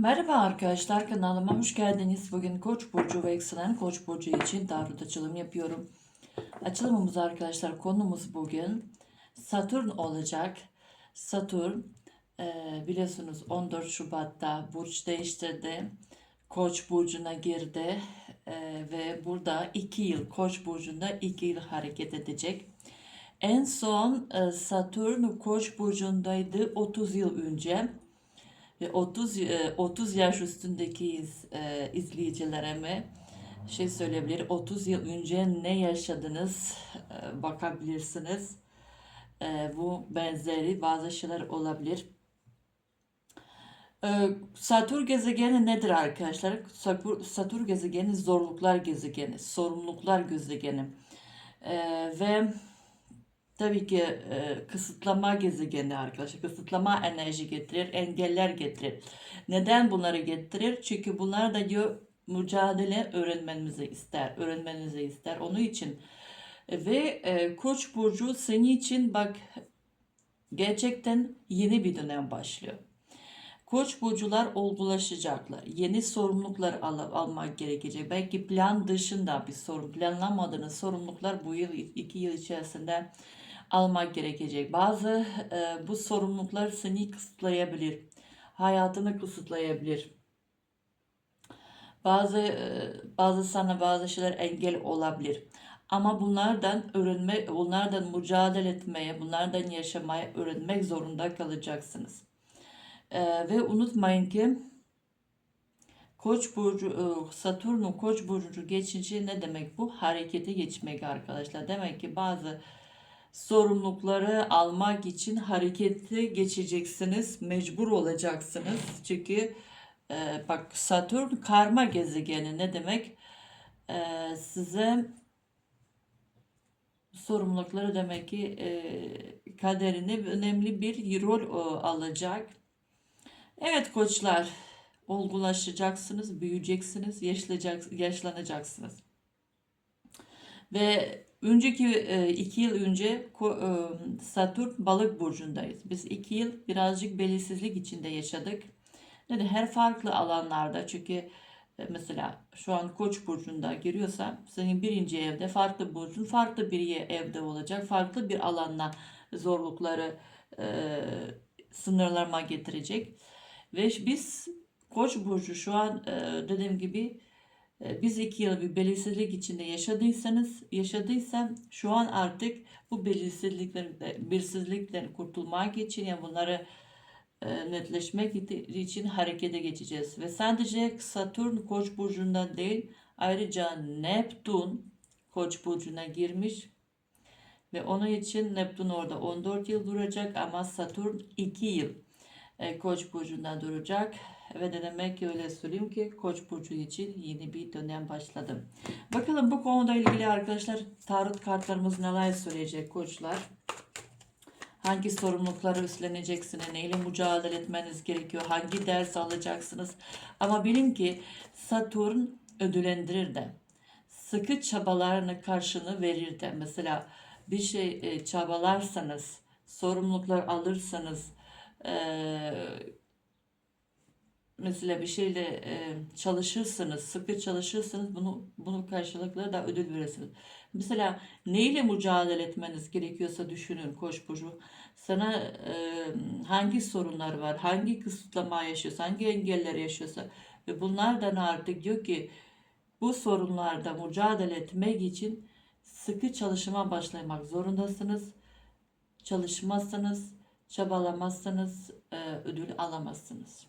Merhaba arkadaşlar kanalıma hoş geldiniz. Bugün Koç burcu ve yükselen Koç burcu için tarot açılım yapıyorum. Açılımımız arkadaşlar konumuz bugün Satürn olacak. Satürn e, biliyorsunuz 14 Şubat'ta burç değiştirdi. Koç burcuna girdi E, ve burada 2 yıl Koç burcunda 2 yıl hareket edecek. En son e, Satürn Koç burcundaydı 30 yıl önce. Ve 30 e, 30 yaş üstündeki iz- e, izleyicilerime şey söyleyebilir. 30 yıl önce ne yaşadınız e, bakabilirsiniz. E, Bu benzeri bazı şeyler olabilir. E, Satürn gezegeni nedir arkadaşlar? Satür- Satürn gezegeni zorluklar gezegeni, sorumluluklar gezegeni. E, Ve Tabii ki e, kısıtlama gezegeni arkadaşlar. Kısıtlama enerji getirir, engeller getirir. Neden bunları getirir? Çünkü bunlar da diyor mücadele öğrenmenizi ister, öğrenmenizi ister. Onun için E, ve e, Koç burcu senin için bak gerçekten yeni bir dönem başlıyor. Koç burcular olgulaşacaklar. Yeni sorumluluklar al almak gerekecek. Belki plan dışında bir sorun, planlamadığınız sorumluluklar bu yıl, iki yıl içerisinde almak gerekecek. Bazı e, bu sorumluluklar seni kısıtlayabilir. Hayatını kısıtlayabilir. Bazı e, bazı sana bazı şeyler engel olabilir. Ama bunlardan öğrenme, bunlardan mücadele etmeye, bunlardan yaşamaya öğrenmek zorunda kalacaksınız. E, ve unutmayın ki Koç burcu, e, Satürn'ün Koç burcu geçince ne demek bu? Harekete geçmek arkadaşlar. Demek ki bazı sorumlulukları almak için harekete geçeceksiniz. Mecbur olacaksınız. Çünkü e, bak Satürn karma gezegeni ne demek? E, size sorumlulukları demek ki e, kaderine önemli bir rol e, alacak. Evet koçlar olgulaşacaksınız, büyüyeceksiniz, yaşlanacaksınız. Ve önceki e, iki yıl önce e, Satürn balık burcundayız. Biz iki yıl birazcık belirsizlik içinde yaşadık. Yani her farklı alanlarda çünkü e, mesela şu an Koç burcunda giriyorsa senin birinci evde farklı burcun farklı bir evde olacak. Farklı bir alanla zorlukları e, sınırlarına getirecek. Ve biz Koç burcu şu an e, dediğim gibi biz iki yıl bir belirsizlik içinde yaşadıysanız, yaşadıysam şu an artık bu belirsizliklerin, belirsizlikten kurtulmak için yani bunları e, netleşmek için harekete geçeceğiz. Ve sadece Satürn Koç burcunda değil, ayrıca Neptün Koç burcuna girmiş. Ve onun için Neptün orada 14 yıl duracak ama Satürn 2 yıl e, Koç burcunda duracak ve de demek ki öyle söyleyeyim ki Koç burcu için yeni bir dönem başladı. Bakalım bu konuda ilgili arkadaşlar tarot kartlarımız neler söyleyecek koçlar. Hangi sorumlulukları üstleneceksiniz, neyle mücadele etmeniz gerekiyor, hangi ders alacaksınız. Ama bilin ki Satürn ödüllendirir de. Sıkı çabalarını karşını verir de. Mesela bir şey e, çabalarsanız, sorumluluklar alırsanız, e, mesela bir şeyle e, çalışırsınız, sıkı çalışırsanız bunu bunu karşılıklı da ödül verirsiniz. Mesela neyle mücadele etmeniz gerekiyorsa düşünün Koç burcu. Sana e, hangi sorunlar var, hangi kısıtlama yaşıyorsa, hangi engeller yaşıyorsa ve bunlardan artık diyor ki bu sorunlarda mücadele etmek için sıkı çalışma başlamak zorundasınız. Çalışmazsanız, çabalamazsanız e, ödül alamazsınız.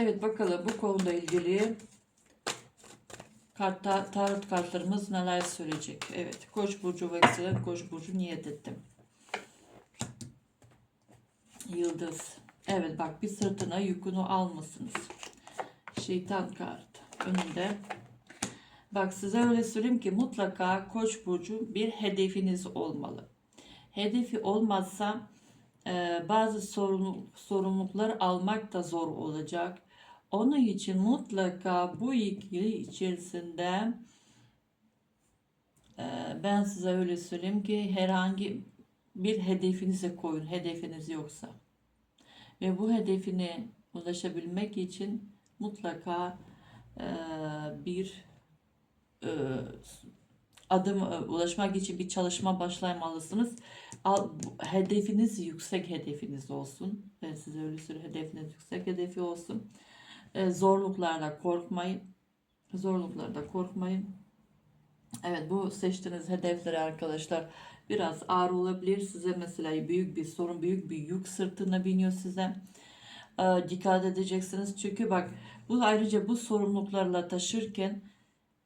Evet bakalım bu konuyla ilgili kartta, tarot kartlarımız neler söyleyecek. Evet Koç burcu ve yükselen Koç burcu niyet ettim. Yıldız. Evet bak bir sırtına yükünü almasınız. Şeytan kartı önünde. Bak size öyle söyleyeyim ki mutlaka Koç burcu bir hedefiniz olmalı. Hedefi olmazsa bazı sorumluluk, sorumluluklar almak da zor olacak. Onun için mutlaka bu iki yıl içerisinde e, ben size öyle söyleyeyim ki herhangi bir hedefinize koyun. Hedefiniz yoksa. Ve bu hedefini ulaşabilmek için mutlaka e, bir e, adım ulaşmak için bir çalışma başlamalısınız. Hedefiniz yüksek hedefiniz olsun. Ben size öyle söyleyeyim. Hedefiniz yüksek hedefi olsun. E, zorluklarla korkmayın. Zorluklarda korkmayın. Evet bu seçtiğiniz hedefleri arkadaşlar biraz ağır olabilir. Size mesela büyük bir sorun, büyük bir yük sırtına biniyor size. Ee, dikkat edeceksiniz. Çünkü bak bu ayrıca bu sorumluluklarla taşırken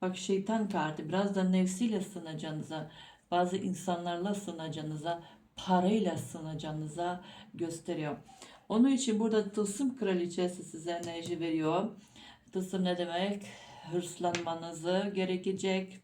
bak şeytan kartı biraz da nefsiyle sınacağınıza, bazı insanlarla sınacağınıza, parayla sınacağınıza gösteriyor. Onun için burada tılsım kraliçesi size enerji veriyor. Tılsım ne demek? Hırslanmanızı gerekecek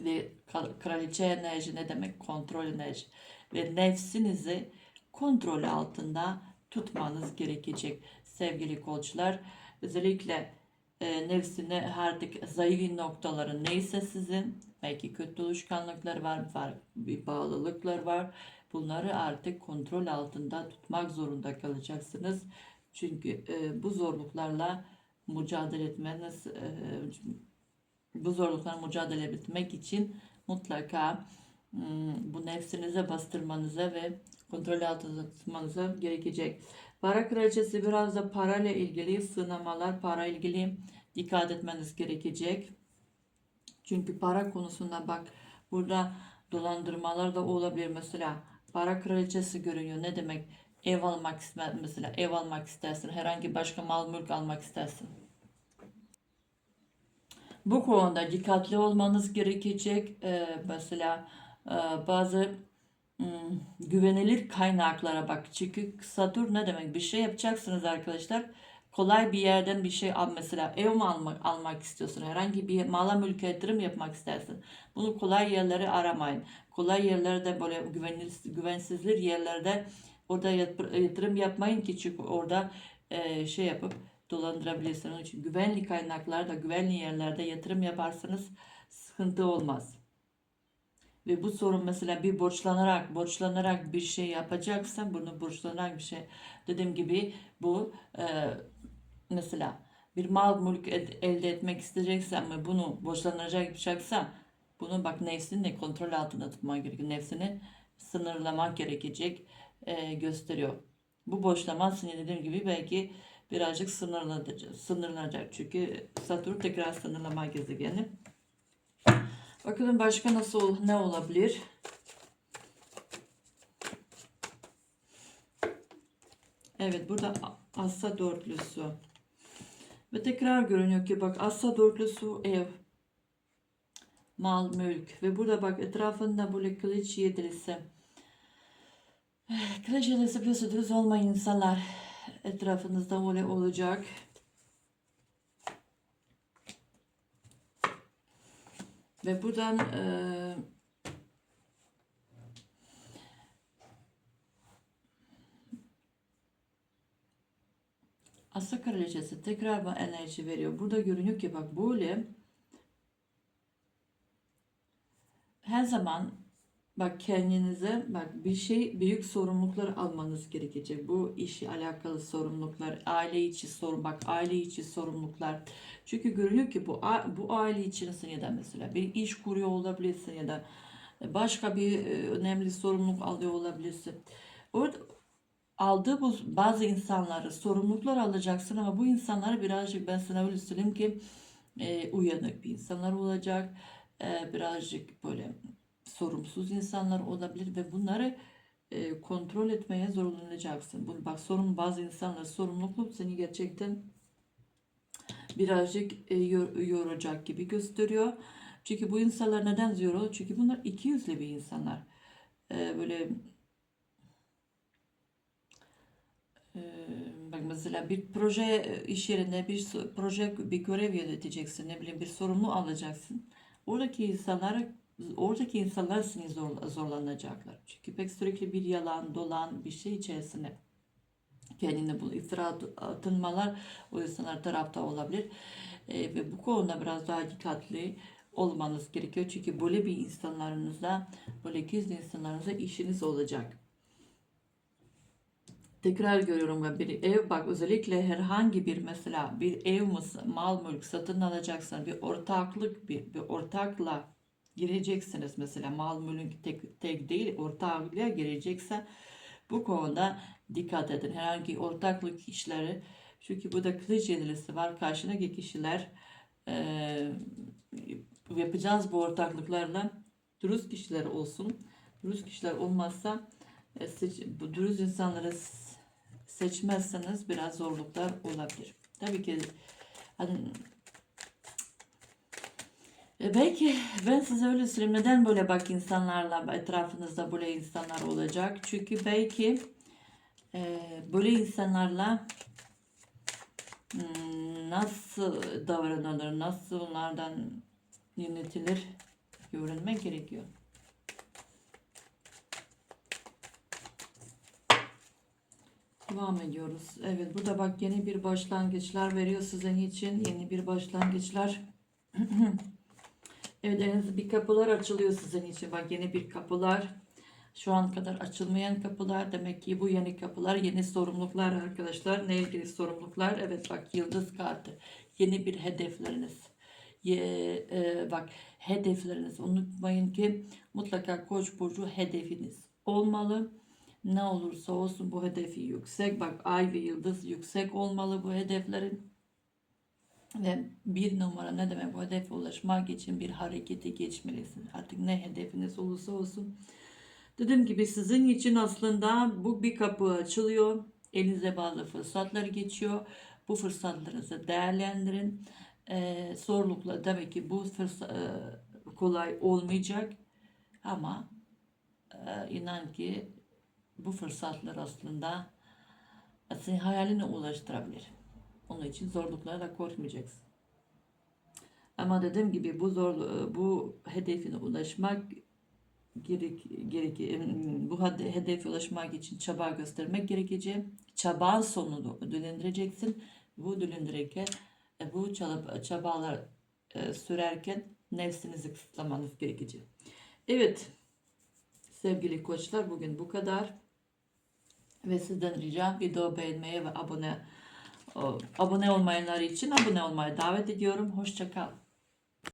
ve kraliçe enerji ne demek? Kontrol enerji. Ve nefsinizi kontrol altında tutmanız gerekecek sevgili koçlar. Özellikle e, nefsine artık zayıf noktaları neyse sizin belki kötü alışkanlıklar var, var bir bağlılıklar var. Bunları artık kontrol altında tutmak zorunda kalacaksınız. Çünkü e, bu zorluklarla mücadele etmeniz e, bu zorluklarla mücadele etmek için mutlaka ım, bu nefsinize bastırmanıza ve kontrol altında tutmanıza gerekecek. Para kraliçesi biraz da parayla ilgili sınamalar, para ilgili dikkat etmeniz gerekecek. Çünkü para konusunda bak burada dolandırmalar da olabilir. Mesela para kraliçesi görünüyor. Ne demek? Ev almak ister mesela ev almak istersin. Herhangi başka mal mülk almak istersin. Bu konuda dikkatli olmanız gerekecek. Ee, mesela e, bazı hmm, güvenilir kaynaklara bak. Çünkü Satürn ne demek? Bir şey yapacaksınız arkadaşlar. Kolay bir yerden bir şey al mesela ev mi almak, almak istiyorsun? Herhangi bir mala mülke yatırım yapmak istersin. Bunu kolay yerleri aramayın. Kolay yerlerde böyle güvenilir, güvensizler yerlerde orada yat- yatırım yapmayın ki çünkü orada e, şey yapıp dolandırabilirsiniz. Onun için güvenli kaynaklarda, güvenli yerlerde yatırım yaparsanız sıkıntı olmaz. Ve bu sorun mesela bir borçlanarak, borçlanarak bir şey yapacaksan bunu borçlanarak bir şey dediğim gibi bu e, mesela bir mal mülk ed- elde etmek isteyeceksen ve bunu borçlanarak yapacaksan bunu bak nefsini kontrol altında tutman gerekiyor. Nefsini sınırlamak gerekecek e, gösteriyor. Bu borçlama seni dediğim gibi belki birazcık sınırlanacak, sınırlanacak. Çünkü Satürn tekrar sınırlama gezegeni. Bakalım başka nasıl ne olabilir? Evet burada Assa dörtlüsü. Ve tekrar görünüyor ki bak Assa dörtlüsü ev. Mal, mülk. Ve burada bak etrafında böyle kılıç yedilisi. Kılıç yedilisi biliyorsunuz dürüst olmayan insanlar etrafınızda öyle olacak. Ve buradan eee Asa kraliçesi tekrar bana enerji veriyor. Burada görünüyor ki bak böyle her zaman bak kendinize bak bir şey büyük sorumluluklar almanız gerekecek. Bu işi alakalı sorumluluklar, aile içi sorun bak aile içi sorumluluklar. Çünkü görünüyor ki bu bu aile içinsin ya da mesela bir iş kuruyor olabilirsin ya da başka bir e, önemli sorumluluk alıyor olabilirsin. Orada aldığı bu bazı insanları sorumluluklar alacaksın ama bu insanları birazcık ben sana öyle söyleyeyim ki e, uyanık bir insanlar olacak. E, birazcık böyle sorumsuz insanlar olabilir ve bunları e, kontrol etmeye zorlanacaksın. Bu, bak sorun bazı insanlar sorumluluk seni gerçekten birazcık e, yor- yoracak gibi gösteriyor. Çünkü bu insanlar neden yoruluyor? Çünkü bunlar iki yüzlü bir insanlar. E, böyle e, bak mesela bir proje iş yerinde bir proje bir görev yöneteceksin. Ne bileyim bir sorumlu alacaksın. Oradaki insanlar oradaki insanlar seni zor, zorlanacaklar. Çünkü pek sürekli bir yalan, dolan bir şey içerisinde kendini bu iftira at- atılmalar o insanlar tarafta olabilir. E, ve bu konuda biraz daha dikkatli olmanız gerekiyor. Çünkü böyle bir insanlarınızla, böyle gizli insanlarınızla işiniz olacak. tekrar görüyorum ve bir ev bak özellikle herhangi bir mesela bir ev mal mülk satın alacaksın bir ortaklık bir, bir ortakla gireceksiniz. Mesela mal mülk tek, tek değil ortaklığa girecekse bu konuda dikkat edin. Herhangi ortaklık işleri çünkü burada kılıç yedilisi var. Karşındaki kişiler eee, yapacağız bu ortaklıklarla dürüst kişiler olsun. Dürüst kişiler olmazsa e, seç, bu dürüst insanları seçmezseniz biraz zorluklar olabilir. Tabii ki hani e, belki ben size öyle söyleyeyim neden böyle bak insanlarla etrafınızda böyle insanlar olacak. Çünkü belki e, böyle insanlarla hmm, nasıl davranılır, nasıl onlardan yönetilir öğrenmek gerekiyor. Devam ediyoruz. Evet burada bak yeni bir başlangıçlar veriyor sizin için. Yeni bir başlangıçlar. evet elinizde bir kapılar açılıyor sizin için. Bak yeni bir kapılar. Şu an kadar açılmayan kapılar. Demek ki bu yeni kapılar, yeni sorumluluklar arkadaşlar. Ne ilgili sorumluluklar? Evet bak yıldız kartı. Yeni bir hedefleriniz. Ye, e, bak hedefleriniz. Unutmayın ki mutlaka koç burcu hedefiniz olmalı. Ne olursa olsun bu hedefi yüksek. Bak ay ve yıldız yüksek olmalı bu hedeflerin. Ve bir numara ne demek bu hedefe ulaşmak için bir harekete geçmelisiniz. Artık ne hedefiniz olursa olsun. Dediğim gibi sizin için aslında bu bir kapı açılıyor. Elinize bazı fırsatlar geçiyor. Bu fırsatlarınızı değerlendirin. Ee, zorlukla demek ki bu fırsat kolay olmayacak. Ama e, inan ki bu fırsatlar aslında senin hayaline ulaştırabilir. Onun için zorluklara da korkmayacaksın. Ama dediğim gibi bu zor bu hedefine ulaşmak gerek, gerek bu hede- hedefe ulaşmak için çaba göstermek gerekecek. Çaban sonunu ödüllendireceksin. Bu ödüllendirirken e, bu çaba- çabalar e, sürerken nefsinizi kısıtlamanız gerekecek. Evet sevgili koçlar bugün bu kadar. Ve sizden ricam video beğenmeyi ve abone abone olmayanlar için abone olmayı davet ediyorum. Hoşçakal.